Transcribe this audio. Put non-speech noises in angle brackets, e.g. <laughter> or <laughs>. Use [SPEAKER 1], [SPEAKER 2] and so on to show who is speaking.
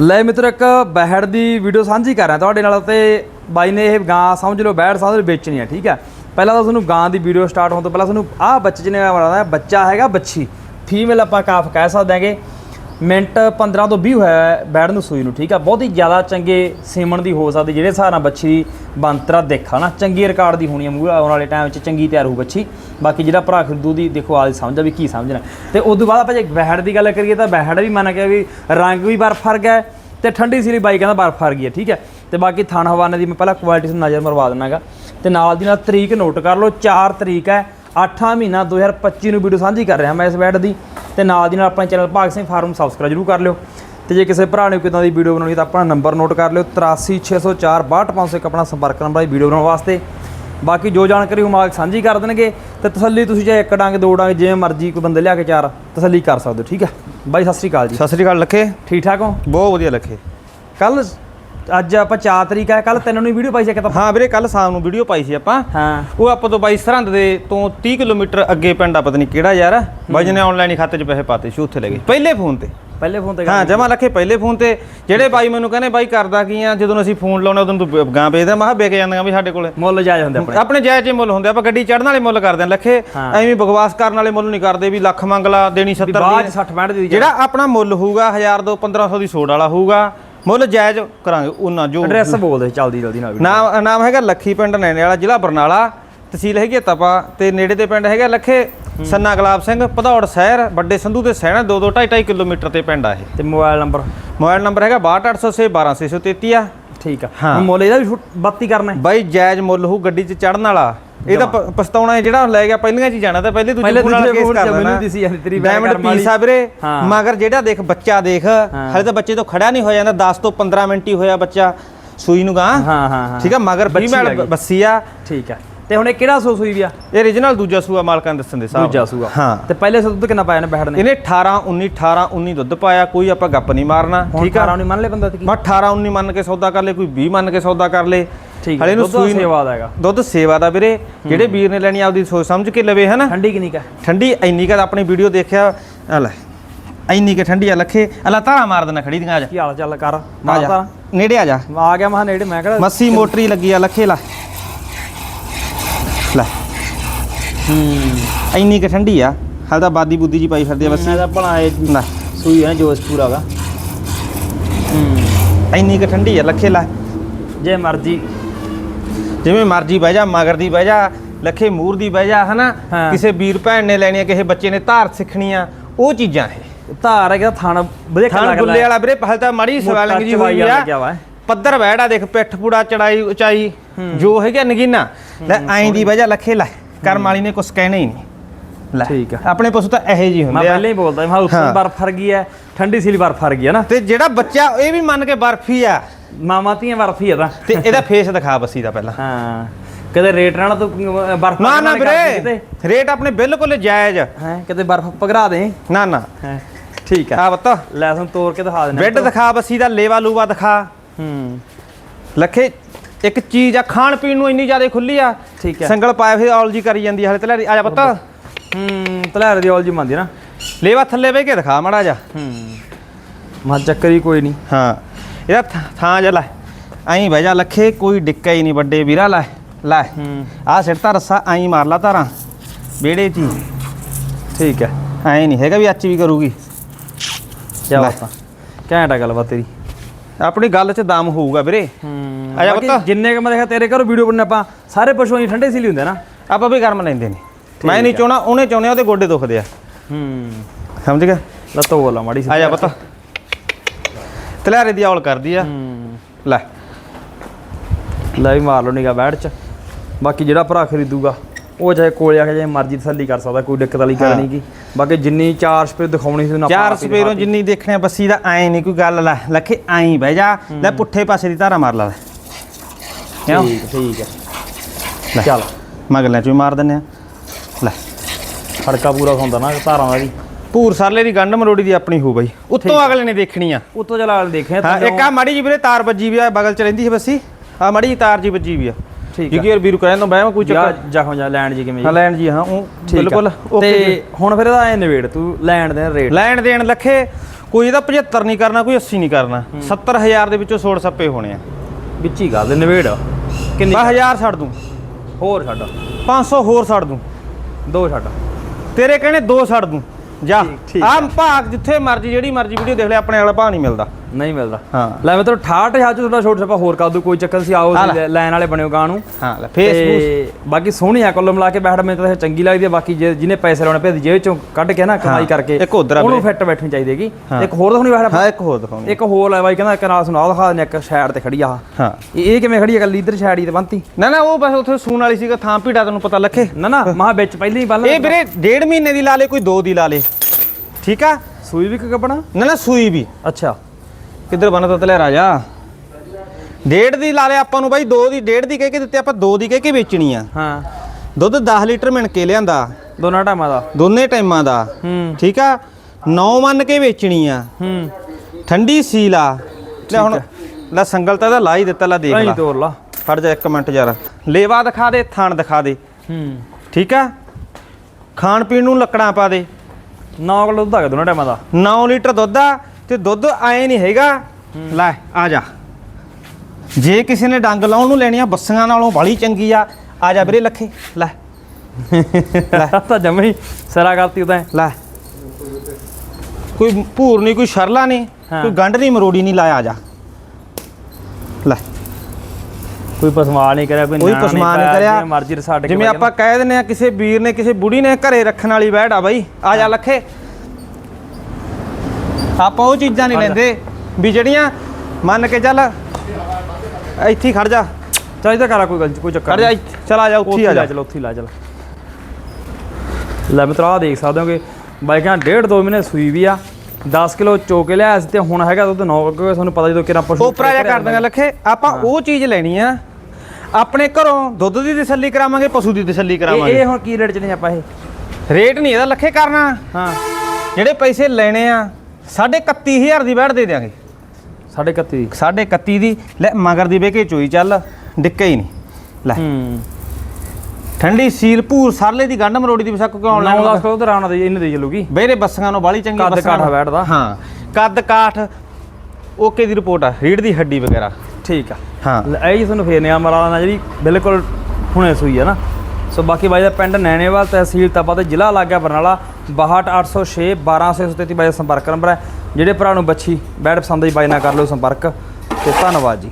[SPEAKER 1] ਲੈ ਮਿੱਤਰ, ਇੱਕ ਬਹਿੜ ਦੀ ਵੀਡੀਓ ਸਾਂਝੀ ਕਰ ਰਿਹਾ ਤੁਹਾਡੇ ਨਾਲ ਤੇ ਬਾਈ ਨੇ ਇਹ ਗਾਂ ਸਮਝ ਲਓ, ਬਹਿੜ ਸਮਝ ਲਓ ਵੇਚਣੀ ਹੈ ਠੀਕ ਹੈ ਪਹਿਲਾਂ ਤਾਂ ਤੁਹਾਨੂੰ ਗਾਂ ਦੀ ਵੀਡੀਓ ਸਟਾਰਟ ਹੋਣ ਤੋਂ ਪਹਿਲਾਂ ਤੁਹਾਨੂੰ ਆਹ ਬੱਚੇ ਜਿਹਨੇ ਬਣਾਇਆ, ਬੱਚਾ ਹੈਗਾ ਬੱਚੀ ਫੀਮੇਲ ਆਪਾਂ ਕਾਫ ਕਹਿ ਸਕਦੇ ਹਾਂਗੇ। ਮਿੰਟ 15 ਤੋਂ 20 ਹੋਇਆ ਹੈ ਬੈੜ ਨੂੰ ਸੂਈ ਨੂੰ, ਠੀਕ ਆ? ਬਹੁਤ ਹੀ ਜ਼ਿਆਦਾ ਚੰਗੇ ਸੀਮਣ ਦੀ ਹੋ ਸਕਦੀ, ਜਿਹੜੇ ਹਿਸਾਬ ਨਾਲ ਬੱਚੀ ਦੀ ਬੰਤਰਾ ਦੇਖਾ ਨਾ ਚੰਗੀ ਰਿਕਾਰਡ ਦੀ ਹੋਣੀ ਹੈ ਮੂਹਰੇ ਆਉਣ ਵਾਲੇ ਟਾਈਮ 'ਚ ਚੰਗੀ ਤਿਆਰ ਹੋਊ ਬੱਚੀ। ਬਾਕੀ ਜਿਹੜਾ ਭਰਾ ਖਰੀਦੂ ਦੀ ਦੇਖੋ ਆਜ ਸਮਝਾ ਵੀ ਕੀ ਸਮਝਣਾ। ਤੇ ਉਸ ਤੋਂ ਬਾਅਦ ਆਪਾਂ ਜੇ ਬਹਿੜ ਦੀ ਗੱਲ ਕਰੀਏ ਤਾਂ ਬਹਿੜ ਵੀ ਮੰਨ ਕੇ ਵੀ ਰੰਗ ਵੀ ਬਰਫ ਫ਼ਰਕ ਹੈ ਤੇ ਠੰਡੀ ਸੀਲੀ ਬਾਈ ਕਹਿੰਦਾ ਬਰਫ ਫ਼ਰਕ ਹੈ, ਠੀਕ ਹੈ? ਤੇ ਬਾਕੀ ਥਾਣ ਹਵਾਨੇ ਦੀ ਮੈਂ ਪਹਿਲਾਂ ਕੁਆਲਿਟੀ ਨੂੰ ਨਜ਼ਰ ਮਰਵਾ ਦਿੰਨਾਗਾ। ਤੇ ਨਾਲ ਦੀ ਨਾਲ ਤਰੀਕ ਨੋਟ ਕਰ ਲਓ 4 ਤਰੀਕ ਹੈ 8ਵਾਂ ਮਹੀਨਾ 2025 ਨੂੰ ਵੀਡੀਓ ਸਾਂਝੀ ਕਰ ਰਿਹਾ ਮੈਂ ਇਸ ਬੈਡ ਦੀ। ਤੇ ਨਾਲ ਦੀ ਨਾਲ ਆਪਣਾ ਚੈਨਲ ਭਾਗ ਸਿੰਘ ਫਾਰਮ ਸਬਸਕ੍ਰਾਈਬ ਜਰੂਰ ਕਰ ਲਿਓ। ਤੇ ਜੇ ਕਿਸੇ ਭਰਾ ਨੇ ਕਿਦਾਂ ਦੀ ਵੀਡੀਓ ਬਣਾਉਣੀ ਤਾਂ ਆਪਣਾ ਨੰਬਰ ਨੋਟ ਕਰ ਲਿਓ। 83604 62501 ਆਪਣਾ ਸੰਪਰਕ ਨੰਬਰ ਹੈ ਵੀਡੀਓ ਬਣਾਉਣ ਵਾਸਤੇ। ਬਾਕੀ ਜੋ ਜਾਣਕਾਰੀ ਉਹ ਮਾਲਕ ਸਾਂਝੀ ਕਰ ਦੇਣਗੇ। ਤੇ ਤਸੱਲੀ ਤੁਸੀਂ ਚਾਹੇ ਇੱਕ ਡਾਂਗ ਦੋ ਡਾਂਗ ਜਿਵੇਂ ਮਰਜ਼ੀ ਕੋਈ ਬੰਦੇ ਲਿਆ ਕੇ ਚਾਰ ਤਸੱਲੀ ਕਰ ਸਕਦੇ ਹੋ ਠੀਕ ਹੈ? ਬਾਈ ਸਤਿ ਸ੍ਰੀ ਅਕਾਲ ਜੀ।
[SPEAKER 2] ਸਤਿ ਸ੍ਰੀ ਅਕਾਲ ਲੱਖੇ।
[SPEAKER 1] ਠੀਕ ਠਾਕ ਹੋ?
[SPEAKER 2] ਬਹੁਤ ਵਧੀਆ ਲੱਖੇ।
[SPEAKER 1] ਕੱਲ ਅੱਜ ਆਪਾਂ 4 ਤਰੀਕ ਹੈ ਕੱਲ ਤੈਨੂੰ ਨਹੀਂ ਵੀਡੀਓ ਪਾਈ ਸੀ ਕਿ ਤਾਂ
[SPEAKER 2] ਹਾਂ ਵੀਰੇ ਕੱਲ ਸ਼ਾਮ ਨੂੰ ਵੀਡੀਓ ਪਾਈ ਸੀ ਆਪਾਂ।
[SPEAKER 1] ਹਾਂ।
[SPEAKER 2] ਉਹ ਆਪਾਂ ਤੋਂ ਬਾਈ ਸਰਹੰਦ ਦੇ ਤੋਂ 30 ਕਿਲੋਮੀਟਰ ਅੱਗੇ ਪਿੰਡ ਆ ਪਤਾ ਨਹੀਂ ਕਿਹੜਾ ਯਾਰ। ਬਾਈ ਨੇ ਆਨਲਾਈਨ ਹੀ ਖਾਤੇ 'ਚ ਪੈਸੇ ਪਾਤੇ ਸੀ ਉੱਥੇ ਲੈ ਗਏ। ਪਹਿਲੇ ਫੋਨ ਤੇ।
[SPEAKER 1] ਪਹਿਲੇ ਫੋਨ ਤੇ
[SPEAKER 2] ਹਾਂ ਜਮਾ ਲੱਖੇ ਪਹਿਲੇ ਫੋਨ ਤੇ। ਜਿਹੜੇ ਬਾਈ ਮੈਨੂੰ ਕਹਿੰਦੇ ਬਾਈ ਕਰਦਾ ਕੀ ਆ? ਜਦੋਂ ਅਸੀਂ ਫੋਨ ਲਾਉਣਾ ਉਦੋਂ ਤੂੰ ਗਾਂ ਵੇਚਦਾ। ਮੈਂ ਕਿਹਾ ਵਿਕ ਜਾਂਦੀਆਂ ਵੀ ਸਾਡੇ ਕੋਲੇ।
[SPEAKER 1] ਮੁੱਲ ਜਾਇਜ਼ ਹੁੰਦੇ ਆਪਣੇ।
[SPEAKER 2] ਆਪਣੇ ਜਾਇਜ਼ ਜਿਹੇ ਮੁੱਲ ਹੁੰਦੇ ਆਪਾਂ ਗੱਡੀ ਚੜਨ ਵਾਲੇ ਮੁੱਲ ਕਰਦੇ ਆ ਲੱਖੇ।
[SPEAKER 1] ਹਾਂ।
[SPEAKER 2] ਐਵੇਂ ਬਕਵਾਸ ਕਰਨ ਵਾਲੇ ਮੁੱਲ ਨਹੀਂ ਕਰਦੇ ਵੀ ਲੱਖ ਮੰਗ ਲਾ ਦੇਣੀ 70
[SPEAKER 1] ਬਾਅਦ
[SPEAKER 2] ਦੀ।
[SPEAKER 1] 'ਚ 60 65 ਦੀ
[SPEAKER 2] ਜਿਹੜਾ ਆਪਣਾ ਮੁੱਲ ਹੋਊਗਾ 1000 ਤੋਂ 1500 ਦੀ ਸੋੜ ਵਾਲਾ ਹੋਊਗਾ। ਮੁੱਲ ਜਾਇਜ਼ ਕਰਾਂਗੇ ਉਹਨਾਂ ਜੋ
[SPEAKER 1] ਐਡਰੈਸ ਬੋਲ ਦੇ ਜਲਦੀ ਜਲਦੀ ਨਾਲ
[SPEAKER 2] ਨਾਮ ਨਾਮ ਹੈਗਾ ਲੱਖੀ ਪਿੰਡ ਨੈਣੇ ਵਾਲਾ ਜ਼ਿਲ੍ਹਾ ਬਰਨਾਲਾ ਤਹਿਸੀਲ ਹੈਗੀ ਹੈ ਤਪਾ ਤੇ ਨੇੜੇ ਤੇ ਪਿੰਡ ਹੈਗਾ ਲੱਖੇ ਸੰਨਾ ਗੁਲਾਬ ਸਿੰਘ ਭਦੌੜ ਸ਼ਹਿਰ ਵੱਡੇ ਸੰਧੂ ਤੇ ਸੈਣਾ 2 2 2.5 2.5 ਕਿਲੋਮੀਟਰ ਤੇ ਪਿੰਡ ਆ ਇਹ।
[SPEAKER 1] ਤੇ ਮੋਬਾਈਲ ਨੰਬਰ?
[SPEAKER 2] ਮੋਬਾਈਲ ਨੰਬਰ ਹੈਗਾ 62806 12633 ਆ।
[SPEAKER 1] ਠੀਕ ਆ।
[SPEAKER 2] ਹਾਂ।
[SPEAKER 1] ਮੁੱਲ ਇਹਦਾ ਵੀ ਛੁੱਟ- 32 ਕਰਨਾ ਹੈ।
[SPEAKER 2] ਬਾਈ ਜਾਇਜ਼ ਮੁੱਲ ਹੋਊ ਗੱਡੀ 'ਚ ਚੜਨ ਵਾਲਾ। ਇਹ ਤਾਂ ਪ- ਪਛਤਾਉਣਾ ਹੈ ਜਿਹੜਾ ਲੈ ਗਿਆ ਪਹਿਲੀਆਂ 'ਚ ਹੀ ਜਾਣਾ ਤਾਂ ਪਹਿਲੇ
[SPEAKER 1] ਪਹਿਲੇ
[SPEAKER 2] ਦੂਜੇ
[SPEAKER 1] ਦੂਜੇ
[SPEAKER 2] ਕੇਸ
[SPEAKER 1] ਫੋਨ 'ਚ ਮੈਨੂੰ ਦਿਸੀ ਜਾਂਦੀ ਤੇਰੀ back
[SPEAKER 2] ਡਾਇਮੰਡ
[SPEAKER 1] ਕਰਮ ਵਾਲੀ।
[SPEAKER 2] ਪੀਸ ਵੀਰੇ
[SPEAKER 1] ਹਾਂ।
[SPEAKER 2] ਮਗਰ ਜਿਹੜਾ ਦੇਖ ਬੱਚਾ ਦੇਖ ਹਲੇ ਤਾਂ ਬੱਚੇ ਤੋਂ ਖੜਾ ਨਹੀਂ ਹੋ ਜਾਂਦਾ 10 ਤੋਂ 15 ਮਿੰਟ ਹੀ ਹੋਇਆ ਬੱਚਾ ਸੂਈ ਨੂੰ ਗਾਂ।
[SPEAKER 1] ਹਾਂ ਹਾਂ ਹਾਂ।
[SPEAKER 2] ਠੀਕ ਆ ਮਗਰ
[SPEAKER 1] ਬੱਚੀ ਹੈਗੀ।
[SPEAKER 2] ਬੱਸੀ ਆ।
[SPEAKER 1] ਠੀਕ ਆ। ਤੇ ਹੁਣ ਇਹ ਕਿਹੜਾ ਸੂ ਸੂਈ ਵੀ ਆ?
[SPEAKER 2] ਇਹ origignal ਦੂਜਾ ਸੂਆ ਮਾਲਕਾਂ ਨੇ ਦੱਸਣ ਦੇ ਸਾਹਿਬ
[SPEAKER 1] ਦੂਜਾ ਸੂਆ।
[SPEAKER 2] ਹਾਂ।
[SPEAKER 1] ਤੇ ਪਹਿਲੇ ਸੂ ਦੁੱਧ ਕਿੰਨਾ ਪਾਇਆ ਨੇ ਨੇ?
[SPEAKER 2] ਇਹਨੇ 18 19 18 19 ਦੁੱਧ ਪਾਇਆ ਕੋਈ ਆਪਾਂ ਗੱਪ ਨਹੀਂ ਮਾਰਨਾ ਠੀਕ ਆ।
[SPEAKER 1] 18 ਨਹੀਂ ਮੰਨ ਲੈ ਬੰਦਾ ਤੇ ਕੀ?
[SPEAKER 2] ਮੈਂ 18 19 ਮੰਨ ਕੇ ਸੌਦਾ ਕਰ ਲੇ ਕੋਈ 20 ਮੰਨ ਕੇ ਸੌਦਾ ਕਰ ਲੇ। ਹਲੇ
[SPEAKER 1] ਦਾ
[SPEAKER 2] ਸੂਈ ਨੂੰ-
[SPEAKER 1] ਸੇਵਾ ਦਾ ਹੈਗਾ।
[SPEAKER 2] ਦੁੱਧ ਸੇਵਾ ਦਾ ਵੀਰੇ ਜਿਹੜੇ ਵੀਰ ਨੇ ਲੈਣੀ ਆਪਦੀ ਸੋਚ ਸਮਝ ਕੇ ਲਵੇ ਹਨਾ?
[SPEAKER 1] ਠੰਡੀ ਕਿੰਨੀ ਕਾ
[SPEAKER 2] ਠੰਡੀ ਇੰਨੀ ਕਾ ਆਪਣੀ ਵੀਡੀਓ ਦੇਖਿਆ ਲੈ ਇੰਨੀ ਕੇ ਠੰਡੀ ਆ ਲੱਖੇ। ਅਲਾ ਤਾਰਾ ਮਾਰ ਦੇਣਾ ਖੜੀ ਦੀਆਂ ਆ ਜਾ।
[SPEAKER 1] ਕੀ ਹਾਲ ਚੱਲ ਕਰ? ਮਾਰਦਾ
[SPEAKER 2] ਜਾ ਨੇੜੇ ਆ ਜਾ।
[SPEAKER 1] ਆ ਗਿਆ ਮਹਾ ਨੇੜੇ ਮੈਂ ਕਿਹੜਾ
[SPEAKER 2] ਮੱਸੀ ਮੋਟਰੀ ਲੱਗੀ ਆ ਲੱਖੇ ਲਾ। ਲੈ।
[SPEAKER 1] ਹੂੰ।
[SPEAKER 2] ਇੰਨੀ ਕੇ ਠੰਡੀ ਆ ਹਾਲ ਤਾਂ ਬਾਦੀ ਬੁੱਦੀ ਜੀ ਪਾਈ ਫਿਰਦੀ ਆ ਬਸ
[SPEAKER 1] ਮੈਂ ਤਾਂ ਭਲਾ ਇਹ ਸੂਈ ਹੈ ਜੋਸ਼ ਪੂਰਾ ਵਾ ਹੂੰ।
[SPEAKER 2] ਇੰਨੀ ਕੇ ਠੰਡੀ ਆ ਲੱਖੇ ਲੈ।
[SPEAKER 1] ਜੇ ਮਰਜ਼ੀ
[SPEAKER 2] ਜਿਵੇਂ ਮਰਜ਼ੀ ਬਹਿ ਜਾ ਮਗਰ ਦੀ ਬਹਿ ਜਾ ਲੱਖੇ ਮੂਰ ਦੀ ਬਹਿ ਜਾ ਹਨਾ?
[SPEAKER 1] ਹਾਂ।
[SPEAKER 2] ਕਿਸੇ ਵੀਰ ਭੈਣ ਨੇ ਲੈਣੀ ਆ ਕਿਸੇ ਬੱਚੇ ਨੇ ਧਾਰ ਸਿੱਖਣੀ ਆ ਉਹ ਚੀਜ਼ਾਂ ਇਹ।
[SPEAKER 1] ਧਾਰ ਹੈ ਕਿ ਥਣ ਵਧੀਆ
[SPEAKER 2] ਥਾਣ ਗੁੱਲੇ ਵਾਲਾ ਵੀਰੇ ਪਹਿਲ ਤਾਂ ਮਾੜੀ ਸਵੈਲਿੰਗ ਜੀ ਹੋਈ
[SPEAKER 1] ਵਾ
[SPEAKER 2] ਆ। ਪੱਧਰ ਬਹਿੜਾ ਦੇਖ ਪਿੱਠ ਪੂੜਾ ਚੜਾਈ ਉਚਾਈ। ਜੋ ਹੈਗਾ ਨਗੀਨਾ। ਲੈ ਐਂ ਦੀ ਵਜ੍ਹਾ ਲੱਖੇ ਲੈ। ਕਰਮ ਵਾਲੀ ਨੇ ਕੁਛ ਕਹਿਣਾ ਹੀ ਨਹੀਂ। ਲੈ
[SPEAKER 1] ਠੀਕ ਆ।
[SPEAKER 2] ਆਪਣੇ ਪਸ਼ੂ ਤਾਂ ਇਹੋ ਜੀ
[SPEAKER 1] ਮੈਂ
[SPEAKER 2] ਹੁੰਦੇ ਆ।
[SPEAKER 1] ਪਹਿਲਾਂ ਹੀ ਬੋਲਦਾ ਮੈਂ ਉੱਪਰ
[SPEAKER 2] ਹਾਂ।
[SPEAKER 1] ਬਰਫ ਫਰ ਗਈ ਹੈ ਠੰਡੀ ਸੀਲੀ ਬਰਫ ਫਰ ਗਈ ਹੈ ਨਾ।
[SPEAKER 2] ਤੇ ਜਿਹੜਾ ਬੱਚਾ ਇਹ ਵੀ ਮੰਨ ਕੇ ਬਰਫੀ ਆ।
[SPEAKER 1] ਮਾਮਾ ਧੀਆਂ ਬਰਫ ਹੀ ਹੈ ਤਾਂ।
[SPEAKER 2] ਤੇ ਇਹਦਾ ਫੇਸ ਦਿਖਾ ਬੱਸੀ ਦਾ ਪਹਿਲਾਂ।
[SPEAKER 1] ਹਾਂ। ਕਦੇ ਰੇਟ ਨਾਲ ਤੂੰ ਬਰਫ
[SPEAKER 2] ਨਾ ਨਾ ਵੀਰੇ। ਰੇਟ ਆਪਣੇ ਬਿਲਕੁਲ ਜਾਇਜ਼।
[SPEAKER 1] ਹੈ ਕਿਤੇ ਬਰਫ ਪਗਰਾ ਦੇ?
[SPEAKER 2] ਨਾ ਨਾ।
[SPEAKER 1] ਹੈ। ਠੀਕ ਆ।
[SPEAKER 2] ਆ ਬੱਤਾ
[SPEAKER 1] ਲੈਸਨ ਤੋੜ ਕੇ ਦਿਖਾ ਦੇਣਾ
[SPEAKER 2] ਬੈੱਡ ਦਿਖਾ ਬੱਸੀ ਦਾ ਲੇਵਾ ਲੂਵਾ ਦਿਖਾ।
[SPEAKER 1] ਹੂੰ।
[SPEAKER 2] ਲੱਖੇ ਇੱਕ ਚੀਜ਼ ਆ ਖਾਣ ਪੀਣ ਨੂੰ ਇੰਨੀ ਜ਼ਿਆਦਾ ਖੁੱਲੀ ਆ।
[SPEAKER 1] ਠੀਕ ਹੈ
[SPEAKER 2] ਸੰਗਲ ਪਾਇਆ ਫਿਰ ਔਲਜੀ ਕਰੀ ਜਾਂਦੀ ਆ ਹਲੇ ਤੇ ਆ ਜਾ ਪਤਾ।
[SPEAKER 1] ਹੂੰ ਤਲੇਰ ਦੀ ਔਲ ਜੀ ਮੰਦੀ ਨਾ।
[SPEAKER 2] ਲੇਵਾ ਥੱਲੇ ਬਹਿ ਕੇ ਦਿਖਾ ਮਾੜਾ ਜਾ
[SPEAKER 1] ਹੂੰ। ਮਾ ਚੱਕਰੀ ਕੋਈ ਨਹੀਂ।
[SPEAKER 2] ਹਾਂ। ਇਹਦਾ ਥ- ਥਾਂ ਜਾ ਲੈ। ਐਂ ਬਹਿ ਜਾ ਲੱਖੇ ਕੋਈ ਡਿੱਕਾ ਹੀ ਨਹੀਂ ਵੱਡੇ ਵੀਰਾ ਲੈ। ਲੈ ਆ ਸਿੱਟਾ ਰੱਸਾ ਐਂ ਮਾਰ ਲਾ ਧਾਰਾਂ। ਵਿਹੜੇ 'ਚ
[SPEAKER 1] ਠੀਕ ਹੈ
[SPEAKER 2] ਐਂ ਨਹੀਂ ਹੈਗਾ ਵੀ ਅੱਚ ਵੀ ਕਰੂਗੀ।
[SPEAKER 1] ਕੀ
[SPEAKER 2] ਲੈ।
[SPEAKER 1] ਬਾਤ ਘੈਂਟ ਆ ਗੱਲਬਾਤ ਤੇਰੀ।
[SPEAKER 2] ਆਪਣੀ ਗੱਲ 'ਚ ਦਮ ਹੋਊਗਾ ਵੀਰੇ।
[SPEAKER 1] ਹੂੰ।
[SPEAKER 2] ਆ ਜਾ
[SPEAKER 1] ਬਾਕੀ
[SPEAKER 2] ਪੁੱਤ।
[SPEAKER 1] ਜਿੰਨੇ ਕ ਮੈਂ ਦੇਖਿਆ ਤੇਰੇ ਘਰੋਂ ਵੀਡੀਓ ਬਣਨੇ ਆਪਾਂ ਸਾਰੇ ਪਸ਼ੂ ਹੀ ਠੰਡੇ ਸੀਲੀ ਹੁੰਦੇ ਨਾ।
[SPEAKER 2] ਆਪਾਂ ਵੀ ਗਰਮ ਲੈਂਦੇ ਨੇ। ਮੈਂ ਨਹੀਂ ਚਾਹਣਾ ਉਹਨੇ ਚਾਹੁੰਦੇ ਉਹਦੇ ਗੋਡੇ ਦੁਖਦੇ ਆ।
[SPEAKER 1] ਹੂੰ।
[SPEAKER 2] ਸਮਝ ਗਿਆ?
[SPEAKER 1] ਲੱਤੋ ਬੋਲਾ ਮਾੜੀ ਸੀ
[SPEAKER 2] ਆ ਜਾ ਪਤਾ। ਤਲੇਰੇ ਦੀ ਔਲ ਕਰਦੀ ਆ। ਲੈ।
[SPEAKER 1] ਲੈ ਵੀ ਮਾਰ ਲਓ ਨਿਗਾ ਬੈਠ ਚ। ਬਾਕੀ ਜਿਹੜਾ ਭਰਾ ਖਰੀਦੂਗਾ ਉਹ ਚਾਹੇ ਕੋਲੇ ਆ ਕੇ ਜੇ ਮਰਜ਼ੀ ਤਸੱਲੀ ਕਰ ਸਕਦਾ ਕੋਈ ਦਿੱਕਤ ਵਾਲੀ ਗੱਲ। ਨਹੀਂ ਗੀ ਬਾਕੀ ਜਿੰਨੀ ਚਾਰ ਸਪੇ ਦਿਖਾਉਣੀ ਸੀ ਉਹਨਾਂ
[SPEAKER 2] ਚਾਰ ਸਪੇਰੋਂ ਜਿੰਨੀ ਦੇਖਣੇ ਬੱਸੀ ਦਾ ਐਂ ਨਹੀਂ ਕੋਈ ਗੱਲ ਲੈ ਲੱਖੇ ਐਂ ਬਹਿ ਜਾ। ਲੈ ਪੁੱਠੇ ਪਾਸੇ ਦੀ ਧਾਰਾ ਮਾਰ ਲਾ ਲੈ।
[SPEAKER 1] ਠੀਕ ਠੀਕ ਹੈ
[SPEAKER 2] ਲੈ।
[SPEAKER 1] ਚੱਲ।
[SPEAKER 2] ਚੋਂ ਹੀ ਮਾਰ ਦਿੰਨੇ ਆ। ਲੈ।
[SPEAKER 1] ਖੜਕਾ ਪੂਰਾ ਖਾਉਂਦਾ ਨਾ ਧਾਰਾਂ ਦਾ ਵੀ।
[SPEAKER 2] ਭੂਰ ਸਰਲੇ ਦੀ ਗੰਢ ਮਰੋੜੀ ਦੀ ਆਪਣੀ ਹੋ ਬਈ। ਉੱਤੋਂ ਅਗਲੇ ਨੇ ਦੇਖਣੀ ਆ।
[SPEAKER 1] ਉਤੋਂ ਚਲਾ ਦੇਖਿਆ
[SPEAKER 2] ਹਾਂ ਇੱਕ ਆ ਮਾੜੀ ਜੀ ਵੀਰੇ ਤਾਰ ਵੱਜੀ ਵੀ ਆ ਬਗਲ ਚ ਰਹਿੰਦੀ ਸੀ ਬੱਸੀ। ਆ ਮਾੜੀ ਜੀ ਤਾਰ ਜੀ ਵੱਜੀ ਵੀ ਆ।
[SPEAKER 1] ਠੀਕ
[SPEAKER 2] ਕਿਉਂਕਿ ਯਾਰ ਵੀਰੂ ਕਹਿੰਦਾ ਮੈਂ ਕੋਈ
[SPEAKER 1] ਜਾ
[SPEAKER 2] ਚੱਕਰ
[SPEAKER 1] ਜਾਹੋ ਜਾ ਲੈਣ ਜੀ ਕਿਵੇਂ
[SPEAKER 2] ਹਾਂ ਲੈਣ ਜੀ ਹਾਂ ਉਹ। ਬਿਲਕੁਲ
[SPEAKER 1] ਤੇ ਹੁਣ ਫਿਰ ਇਹਦਾ ਐ ਨਿਬੇੜ ਤੂੰ ਲੈਣ ਦੇ ਰੇਟ।
[SPEAKER 2] ਲੈਣ ਦੇਣ ਲੱਖੇ ਕੋਈ ਇਹਦਾ 75 ਨਹੀਂ ਕਰਨਾ ਕੋਈ 80 ਨਹੀਂ ਕਰਨਾ। 70000 ਦੇ ਵਿੱਚੋਂ ਸੋੜ ਸੱਪੇ ਹੋਣੇ ਆ।
[SPEAKER 1] ਵਿੱਚ ਹੀ ਗੱਲ ਨਵੇੜ ਕਿੰਨੀ
[SPEAKER 2] ਮੈਂ 1000 ਛੱਡ ਦੂੰ।
[SPEAKER 1] ਹੋਰ ਛੱਡ।
[SPEAKER 2] 500 ਹੋਰ ਛੱਡ ਦੂੰ।
[SPEAKER 1] ਦੋ ਛੱਡ।
[SPEAKER 2] ਤੇਰੇ ਕਹਿੰਦੇ ਦੋ ਛੱਡ ਦੂੰ। ਜਾ।
[SPEAKER 1] ਠੀਕ- ਠੀਕ
[SPEAKER 2] ਆਹ ਭਾਗ ਜਿੱਥੇ ਮਰਜ਼ੀ ਜਿਹੜੀ ਮਰਜ਼ੀ ਵੀਡੀਓ ਦੇਖ ਲੈ ਆਪਣੇ ਵਾਲਾ ਭਾਅ ਨਹੀਂ ਮਿਲਦਾ।
[SPEAKER 1] ਨਹੀਂ ਮਿਲਦਾ।
[SPEAKER 2] ਹਾਂ।
[SPEAKER 1] ਲੈ ਮੈਂ ਤੁਹਾਨੂੰ 68000 ਚ ਤੁਹਾਡਾ ਛੋਟ ਛਪਾ ਹੋਰ ਕਰ ਦੂ ਕੋਈ ਚੱਕਰ ਸੀ ਆਓ
[SPEAKER 2] ਲੈ।
[SPEAKER 1] ਲਾਈਨ ਵਾਲੇ ਬਣਿਓ ਗਾਂ ਨੂੰ।
[SPEAKER 2] ਹਾਂ ਲੈ ਫੇਸਬੁੱਕ
[SPEAKER 1] ਬਾਕੀ ਸੋਹਣੀ ਆ ਕੁੱਲ ਮਿਲਾ ਕੇ ਬੈਠ ਮੈਨੂੰ ਤਾਂ ਚੰਗੀ ਲੱਗਦੀ ਹੈ ਬਾਕੀ ਜਿਹਨੇ ਪੈਸੇ ਲਾਉਣੇ ਪਏ ਜੇਬ ਚੋਂ ਕੱਢ ਕੇ ਨਾ ਕਮਾਈ ਕਰਕੇ ਉਹਨੂੰ। ਫਿੱਟ ਬੈਠਣੀ ਚਾਹੀਦੀ ਹੈਗੀ। ਇੱਕ ਹੋਰ ਦਿਖਾਉਣੀ ਬੈਠ
[SPEAKER 2] ਹਾਂ ਇੱਕ ਹੋਰ ਦਿਖਾਉਂਦੇ
[SPEAKER 1] ਇੱਕ ਹੋਰ ਹੈ ਬਾਈ ਕਹਿੰਦਾ ਇੱਕ ਨਾਲ ਸੁਣਾ ਦਿਖਾ ਦਿੰਦੇ ਇੱਕ ਸਾਈਡ ਤੇ ਖੜੀ ਆ।
[SPEAKER 2] ਹਾਂ।
[SPEAKER 1] ਇਹ ਕਿਵੇਂ ਖੜੀ ਹੈ ਕੱਲੀ ਇਧਰ ਸਾਈਡ ਹੀ ਤੇ ਬੰਤੀ
[SPEAKER 2] ਨਾ ਨਾ ਉਹ ਬਸ ਉੱਥੇ ਸੂਣ ਵਾਲੀ ਸੀਗਾ ਥਾਂ ਭੀੜਾ ਤੈਨੂੰ ਪਤਾ ਲੱਖੇ।
[SPEAKER 1] ਨਾ ਨਾ ਮਹਾ ਵਿੱਚ ਪਹਿਲਾਂ ਹੀ ਬੱਲ
[SPEAKER 2] ਇਹ ਵੀਰੇ ਡੇਢ ਮਹੀਨੇ ਦੀ ਲਾ ਲੇ ਕੋਈ ਦੋ ਦੀ ਲਾ ਲੇ। ਠੀਕ ਆ?
[SPEAKER 1] ਸੂਈ ਵੀ ਕੱਪਣਾ
[SPEAKER 2] ਨਾ ਨਾ ਸੂਈ ਵੀ।
[SPEAKER 1] ਅੱਛਾ।
[SPEAKER 2] ਕਿੱਧਰ ਬਣਾ ਤਲੇ ਰਾਜਾ? ਡੇਢ ਦੀ ਲਾ ਲੇ ਆਪਾਂ ਨੂੰ ਬਾਈ ਦੋ ਦੀ ਡੇਢ ਦੀ ਕਹਿ ਕੇ ਦਿੱਤੇ ਆਪਾਂ ਦੋ ਦੀ ਕਹਿ ਕੇ ਵੇਚਣੀ ਆ।
[SPEAKER 1] ਹਾਂ।
[SPEAKER 2] ਦੁੱਧ 10 ਲੀਟਰ ਮਿਣ ਕੇ ਲਿਆਂਦਾ।
[SPEAKER 1] ਦੋਨਾਂ ਟਾਈਮਾਂ ਦਾ।
[SPEAKER 2] ਦੋਨੇ ਟਾਈਮਾਂ ਦਾ।
[SPEAKER 1] ਹੂੰ।
[SPEAKER 2] ਠੀਕ ਆ? 9 ਮੰਨ ਕੇ ਵੇਚਣੀ ਆ।
[SPEAKER 1] ਹੂੰ।
[SPEAKER 2] ਠੰਡੀ ਸੀਲ ਆ। ਲੈ ਹੁਣ ਲੈ ਸੰਗਲ ਤਾਂ ਇਹਦਾ ਲਾ ਹੀ ਦਿੱਤਾ ਲੈ ਦੇਖ
[SPEAKER 1] ਨਹੀਂ
[SPEAKER 2] ਲੈ।
[SPEAKER 1] ਤੋਰ ਲਾ।
[SPEAKER 2] ਖੜ ਜਾ ਇੱਕ ਮਿੰਟ ਯਾਰ। ਲੇਵਾ ਦਿਖਾ ਦੇ ਥਣ ਦਿਖਾ ਦੇ।
[SPEAKER 1] ਹੂੰ।
[SPEAKER 2] ਠੀਕ ਆ? ਖਾਣ ਪੀਣ ਨੂੰ ਲੱਕੜਾਂ ਪਾ ਦੇ।
[SPEAKER 1] 9 ਕਿਲੋ ਦੁੱਧ ਆ ਦੋਨਾਂ ਟਾਈਮਾਂ ਦਾ।
[SPEAKER 2] 9 ਲੀਟਰ ਦੁੱਧ ਆ। ਤੇ ਦੁੱਧ ਆਏ ਨਹੀਂ ਹੈਗਾ। ਲੈ ਆ ਜਾ। ਜੇ ਕਿਸੇ ਨੇ ਡੰਗ ਲਾਉਣ ਨੂੰ ਲੈਣੀ ਆ ਬੱਸੀਆਂ ਨਾਲੋਂ ਬਾਲੀ ਚੰਗੀ ਆ। ਆ ਜਾ ਵੀਰੇ ਲੱਖੇ ਲੈ। ਲੈ। <laughs>
[SPEAKER 1] ਤਾਂ ਜਮੇ ਹੀ ਸਰਾ ਕਰਤੀ ਉਦਾਂ
[SPEAKER 2] ਲੈ। ਕੋਈ ਭੂਰ ਨਹੀਂ ਕੋਈ ਸ਼ਰਲਾ ਨਹੀਂ। ਕੋਈ ਗੰਢ ਨਹੀਂ ਮਰੋੜੀ ਨਹੀਂ ਲਾਇਆ ਆ ਜਾ। ਲੈ।
[SPEAKER 1] ਕੋਈ ਪਸਮਾ ਨਹੀਂ ਕਰਿਆ ਕੋਈ
[SPEAKER 2] ਕੋਈ ਨਹੀਂ ਕਰਿਆ।
[SPEAKER 1] ਜਿਵੇਂ ਮਰਜ਼ੀ ਰਸਾ ਕੇ
[SPEAKER 2] ਜਿਵੇਂ ਆਪਾਂ ਕਹਿ ਦਿੰਦੇ ਆ ਕਿਸੇ ਵੀਰ ਨੇ ਕਿਸੇ ਬੁੜੀ ਨੇ ਘਰੇ ਰੱਖਣ ਵਾਲੀ ਬੈੜ ਆ ਬਾਈ। ਆ ਜਾ ਲੱਖੇ। ਆਪਾਂ ਉਹ ਚੀਜ਼ਾਂ ਨਹੀਂ
[SPEAKER 1] ਆ।
[SPEAKER 2] ਲੈਂਦੇ। ਵੀ ਜਿਹੜੀਆਂ ਮੰਨ ਕੇ ਚੱਲ ਇੱਥੇ ਹੀ ਖੜ ਜਾ।
[SPEAKER 1] ਚਾਹੀਦਾ ਕਰਾ ਕੋਈ ਗੱਲ ਕੋਈ ਚੱਕਰ
[SPEAKER 2] ਖੜ ਜਾ ਚਲ ਆ ਜਾ ਉੱਥੇ ਆ ਜਾ।
[SPEAKER 1] ਚਲੋ ਉੱਥੇ ਲੈ ਚਲ। ਲੈ ਮਿੱਤਰੋ ਆਹ ਦੇਖ ਸਕਦੇ ਹੋਗੇ ਬਾਈਕਾਂ ਡੇਢ ਦੋ ਮਹੀਨੇ ਸੂਈ ਵੀ ਆ 10 ਕਿਲੋ ਚੋਕੇ ਲਿਆ ਸੀ ਤੇ ਹੁਣ ਹੈਗਾ ਦੁੱਧ 9 ਕਿਲੋ ਤੁਹਾਨੂੰ ਪਤਾ ਜਦੋਂ ਕਿਰਾ ਪਸ਼ੂ
[SPEAKER 2] ਉਪਰਾ ਜਾ ਕਰ ਦਾਂਗੇ ਲੱਖੇ ਆਪਾਂ ਉਹ ਚੀਜ਼ ਲੈਣੀ ਆ ਆਪਣੇ ਘਰੋਂ ਦੁੱਧ ਦੀ ਤਸੱਲੀ ਕਰਾਵਾਂਗੇ ਪਸ਼ੂ ਦੀ ਤਸੱਲੀ ਕਰਾਵਾਂਗੇ।
[SPEAKER 1] ਇਹ ਹੁਣ ਕੀ ਰੇਟ ਚ ਨੇ ਆਪਾਂ ਇਹ?
[SPEAKER 2] ਰੇਟ ਨਹੀਂ ਇਹਦਾ ਲੱਖੇ ਕਰਨਾ।
[SPEAKER 1] ਹਾਂ।
[SPEAKER 2] ਜਿਹੜੇ ਪੈਸੇ ਲੈਣੇ ਆ 31000 ਦੀ ਬੈੜ ਦੇ ਦਿਆਂਗੇ।
[SPEAKER 1] 31
[SPEAKER 2] ਸਾਢੇ 31 ਦੀ। ਲੈ ਮਗਰ ਦੀ ਕੇ ਚੋਈ ਚੱਲ ਡਿੱਕਾ ਹੀ ਨਹੀਂ। ਲੈ।
[SPEAKER 1] ਹੂੰ।
[SPEAKER 2] ਠੰਡੀ ਸੀਲ ਭੂਰ ਸਰਲੇ ਦੀ ਗੰਢ ਮਰੋੜੀ ਦੀ ਵਿਸਕ ਕਿਉਂ
[SPEAKER 1] 9
[SPEAKER 2] ਆਉਣ
[SPEAKER 1] 10 ਕਿਲੋ ਤੇ ਆਰਾਮ ਨਾਲ ਦੇ ਇਹਨੇ ਦੇ ਚੱਲੂਗੀ।
[SPEAKER 2] ਬੇਰੇ ਬੱਸਾਂ ਨੂੰ ਬਾਲੀ ਚੰਗੀ
[SPEAKER 1] ਕੱਦ
[SPEAKER 2] ਬੱਸਾਂ
[SPEAKER 1] ਕਾਠ ਬੈਠਦਾ।
[SPEAKER 2] ਹਾਂ ਕੱਦ ਕਾਠ ਓਕੇ ਦੀ ਰਿਪੋਰਟ ਆ ਰੀੜ ਦੀ ਹੱਡੀ ਵਗੈਰਾ। ਠੀਕ ਆ। ਹਾਂ।
[SPEAKER 1] ਲੈ, ਇਹ ਜੀ ਤੁਹਾਨੂੰ ਫੇਰ ਨਿਆ ਮਰਾ ਨਾ ਜਿਹੜੀ ਬਿਲਕੁਲ ਹੁਣੇ ਸੂਈ ਹੈ ਨਾ। ਸੋ ਬਾਕੀ ਬਾਈ ਦਾ ਪਿੰਡ ਨੈਣੇਵਾਲ ਤਹਿਸੀਲ ਤਪਾ ਤੇ ਜ਼ਿਲ੍ਹਾ ਲੱਗ ਬਰਨਾਲਾ। 62806 12633 ਬਾਈ ਦਾ ਸੰਪਰਕ ਨੰਬਰ ਹੈ। ਜਿਹੜੇ ਭਰਾ ਨੂੰ ਬੱਚੀ ਬੈਡ ਪਸੰਦ ਆਈ, ਬਾਈ ਨਾਲ ਕਰ ਲਿਓ ਸੰਪਰਕ। ਤੇ ਧੰਨਵਾਦ ਜੀ।